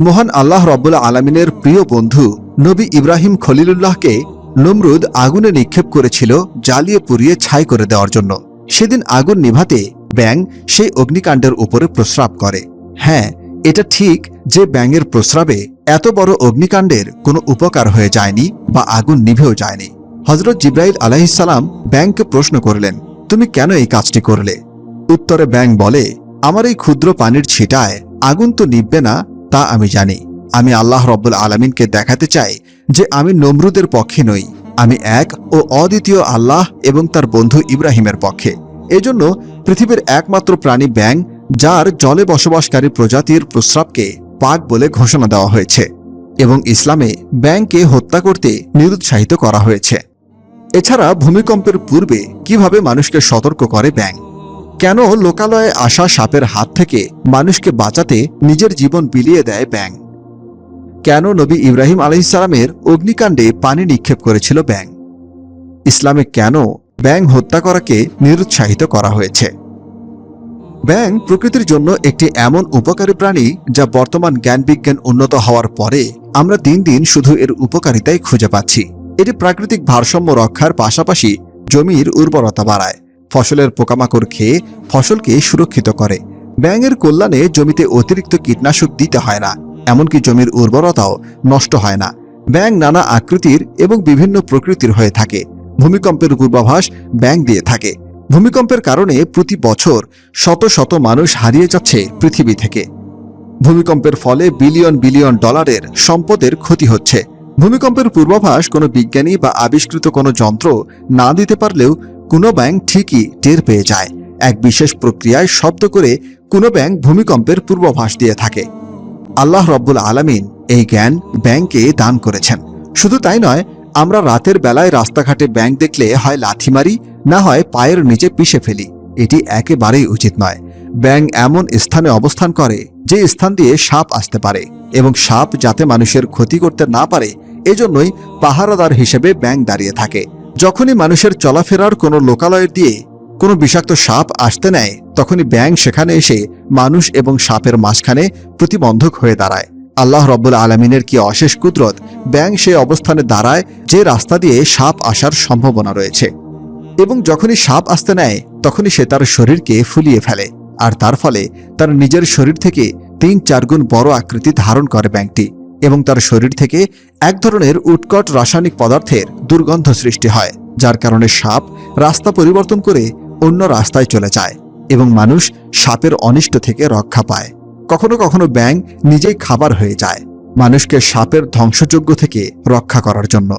মহান আল্লাহ রব্বুল আলমিনের প্রিয় বন্ধু নবী ইব্রাহিম খলিলুল্লাহকে নমরুদ আগুনে নিক্ষেপ করেছিল, জ্বালিয়ে পুড়িয়ে ছাই করে দেওয়ার জন্য। সেদিন আগুন নিভাতে ব্যাং সেই অগ্নিকাণ্ডের উপরে প্রস্রাব করে। হ্যাঁ এটা ঠিক যে ব্যাঙের প্রস্রাবে এত বড় অগ্নিকাণ্ডের কোনো উপকার হয়ে যায়নি বা আগুন নিভেও যায়নি। হজরত জিব্রাইল আলাহিসাল্লাম ব্যাংকে প্রশ্ন করলেন, তুমি কেন এই কাজটি করলে? উত্তরে ব্যাং বলে, আমার এই ক্ষুদ্র পানির ছিটায় আগুন তো নিববে না তা আমি জানি। আমি আল্লাহ রব্বুল আলমিনকে দেখাতে চাই যে আমি নমরুদের পক্ষে নই। আমি এক ও অদ্বিতীয় আল্লাহ এবং তার বন্ধু ইব্রাহিমের পক্ষে। এজন্য পৃথিবীর একমাত্র প্রাণী ব্যাং যার জলে বসবাসকারী প্রজাতির প্রস্রাবকে পাক বলে ঘোষণা দেওয়া হয়েছে এবং ইসলামে ব্যাংকে হত্যা করতে নিরুৎসাহিত করা হয়েছে। এছাড়া ভূমিকম্পের পূর্বে কীভাবে মানুষকে সতর্ক করে ব্যাং কেন লোকালয়ে আসা সাপের হাত থেকে মানুষকে বাঁচাতে নিজের জীবন বিলিয়ে দেয় ব্যাং কেন নবী ইব্রাহিম আলহিসালামের অগ্নিকাণ্ডে পানি নিক্ষেপ করেছিল ব্যাং ইসলামে কেন ব্যাং হত্যা করাকে নিরুৎসাহিত করা হয়েছে? ব্যাং প্রকৃতির জন্য একটি এমন উপকারী প্রাণী যা বর্তমান জ্ঞানবিজ্ঞান উন্নত হওয়ার পরে আমরা দিন দিন শুধু এর উপকারিতাই খুঁজে পাচ্ছি। এটি প্রাকৃতিক ভারসাম্য রক্ষার পাশাপাশি জমির উর্বরতা বাড়ায়। ফসলের পোকামাকড় খেয়ে ফসলকে সুরক্ষিত করে। ব্যাঙের কল্যাণে জমিতে অতিরিক্ত কীটনাশক দিতে হয় না, এমনকি জমির উর্বরতাও নষ্ট হয় না। ব্যাং নানা আকৃতির এবং বিভিন্ন প্রকৃতির হয়ে থাকে। ভূমিকম্পের পূর্বাভাস ব্যাং দিয়ে থাকে। ভূমিকম্পের কারণে প্রতি বছর শত শত মানুষ হারিয়ে যাচ্ছে পৃথিবী থেকে। ভূমিকম্পের ফলে বিলিয়ন বিলিয়ন ডলারের সম্পদের ক্ষতি হচ্ছে। ভূমিকম্পের পূর্বাভাস কোনো বিজ্ঞানী বা আবিষ্কৃত কোনো যন্ত্র না দিতে পারলেও কোনো ব্যাংক ঠিকই টের পেয়ে যায়। এক বিশেষ প্রক্রিয়ায় শব্দ করে কোনো ব্যাংক ভূমিকম্পের পূর্বাভাস দিয়ে থাকে। আল্লাহ রব্বুল আলামিন এই জ্ঞান ব্যাংকে দান করেছেন। শুধু তাই নয়, আমরা রাতের বেলায় রাস্তাঘাটে ব্যাংক দেখলে হয় লাথি মারি, না হয় পায়ের নিচে পিষে ফেলি। এটি একেবারেই উচিত নয়। ব্যাংক এমন স্থানে অবস্থান করে, যে স্থান দিয়ে সাপ আসতে পারে এবং সাপ যাতে মানুষের ক্ষতি করতে না পারে, এজন্যই পাহারাদার হিসেবে ব্যাংক দাঁড়িয়ে থাকে। যখনই মানুষের চলাফেরার কোনো লোকালয়ের দিয়ে কোনো বিষাক্ত সাপ আসতে নেয়, তখনই ব্যাং সেখানে এসে মানুষ এবং সাপের মাঝখানে প্রতিবন্ধক হয়ে দাঁড়ায়। আল্লাহ রব্বুল আলমিনের কি অশেষ কুদরত ব্যাং সে অবস্থানে দাঁড়ায় যে রাস্তা দিয়ে সাপ আসার সম্ভাবনা রয়েছে। এবং যখনই সাপ আসতে নেয়, তখনই সে তার শরীরকে ফুলিয়ে ফেলে, আর তার ফলে তার নিজের শরীর থেকে তিন চার গুণ বড় আকৃতি ধারণ করে ব্যাংকটি এবং তার শরীর থেকে এক ধরনের উৎকট রাসায়নিক পদার্থের দুর্গন্ধ সৃষ্টি হয়, যার কারণে সাপ রাস্তা পরিবর্তন করে অন্য রাস্তায় চলে যায় এবং মানুষ সাপের অনিষ্ট থেকে রক্ষা পায়। কখনো কখনো ব্যাং নিজেই খাবার হয়ে যায়। মানুষকে সাপের ধ্বংসযোগ্য থেকে রক্ষা করার জন্য।